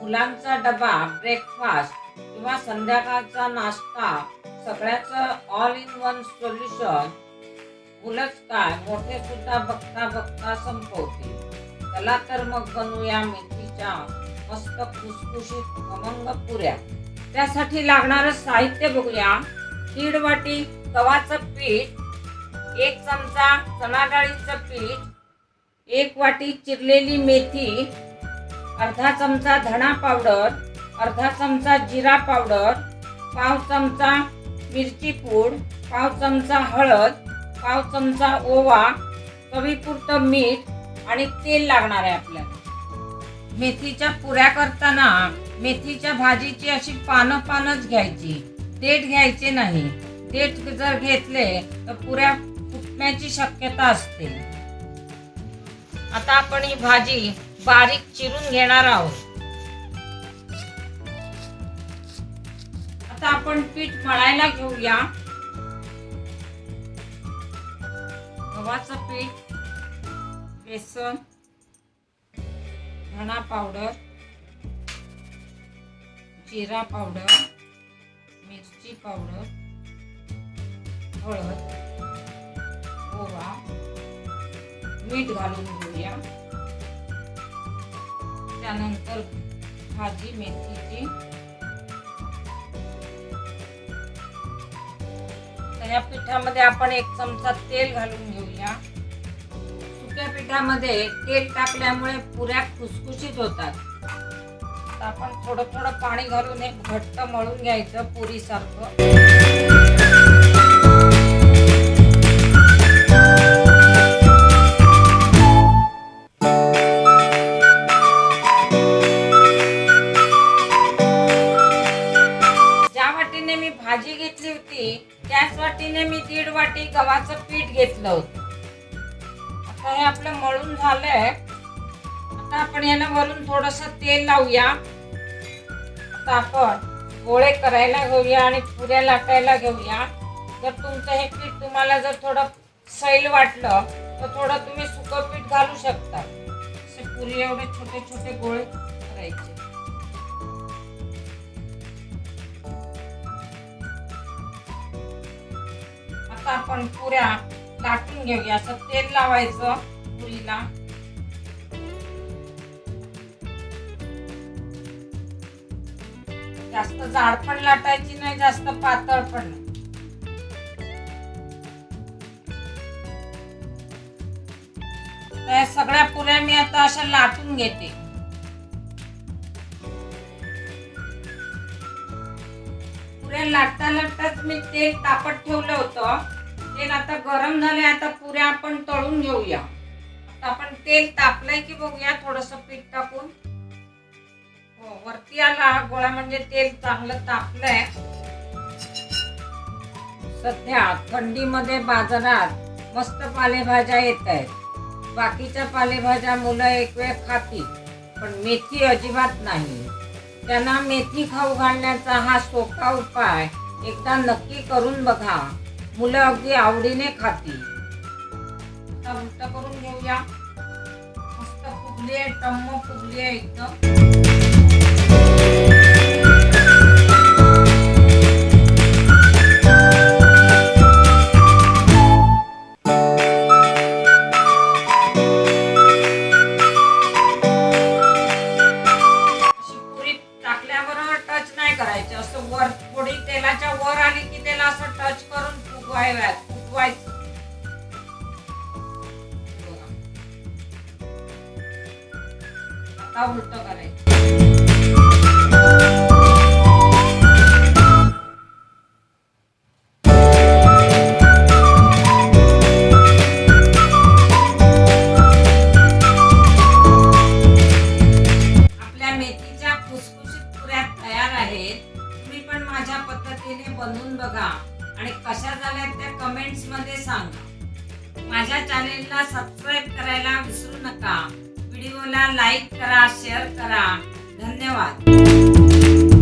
मुलांचा डबा ब्रेकफास्ट किंवा संध्याकाळचा नाश्ता सगळ्याचं ऑल इन वन सोल्युशन मुलंच काय मोठे सुद्धा बघता बघता संपवते. चला तर मग बनवूया मेथीच्या मस्त खुसखुशीत खमंग पुऱ्या. त्यासाठी लागणारं साहित्य बघूया. दीड वाटी गव्हाचं पीठ एक चमचा चणा डाळीचं पीठ एक वाटी चिरलेली मेथी अर्धा चमचा धणा पावडर अर्धा चमचा जिरा पावडर पाव चमचा मिरची पूड पाव चमचा हळद पाव चमचा ओवा चवीपुरतं मीठ आणि तेल लागणार आहे आपल्याला. मेथीच्या पुऱ्या करताना मेथीच्या भाजीची अशी पानं पानच घ्यायची. देठ घ्यायचे नाही. देठ जर घेतले तर पुऱ्या फुटण्याची शक्यता असते. आता आपण ही भाजी बारीक चिरून घेणार आहोत. आता आपण पीठ मळायला घेऊया. गव्हाचं पीठ बेसन धणा पावडर जिरा पावडर मिरची पावडर हळद ओवा मीठ घालून घेऊया. त्यानंतर भाजी मेथीची. तर या पिठामध्ये आपण एक चमचा तेल घालून घेऊया. सुक्या पिठामध्ये तेल टाकल्यामुळे पुऱ्या खुसखुशीत होतात. आपण थोडं थोडं पाणी घालून एक घट्ट मळून घ्यायचं पुरीसारखं. गव्हाचं पीठ घेतलं होतं. आता हे आपलं मळून झालंय. आता आपण याला वरून थोडस तेल लावूया. आता आपण गोळे करायला घेऊया आणि पुऱ्या लाटायला घेऊया. जर तुमचं हे पीठ तुम्हाला जर थोडं सैल वाटलं तर थोडं तुम्ही सुकं पीठ घालू शकता. असे पुरी एवढे छोटे छोटे गोळे करायचे. मस्त आपण पुऱ्या लाटून घेऊया. असं तेल लावायचं पुरीला. जास्त जाड पण लाटायची नाही जास्त पातळ पण नाही. सगळ्या पुऱ्या मी आता अशा लाटून घेते. पुऱ्या लाटता लाटताच मी तेल तापत ठेवलं होतं. तेल आता गरम झाले आता पुऱ्या आपण तळून घेऊया. आता आपण तेल तापलंय की बघूया थोडस पीठ टाकून. हो वरती आला हा गोळा म्हणजे तेल चांगलं तापलंय. सध्या थंडीमध्ये बाजारात मस्त पालेभाज्या येत आहेत बाकीच्या पालेभाज्या मुलं एक वेळ खातील पण मेथी अजिबात नाही. त्यांना मेथी खाऊ घालण्याचा हा सोपा उपाय एकदा नक्की करून बघा. मुलं अगदी आवडीने खातील. आता करून घेऊया. मस्त फुगली आहे टम्म फुगली आहे एकदम. करून फुगवायला आता उलट करायचं आपल्या मेथीच्या खुसखुशीत पुऱ्या तयार आहेत. तुम्ही पण माझ्या पद्धतीने बनवून बघा. आणि कशा झाल्या त्या कमेंट्समध्ये सांगा. माझ्या चॅनेलला सबस्क्राईब करायला विसरू नका. व्हिडिओला लाईक करा शेअर करा. धन्यवाद.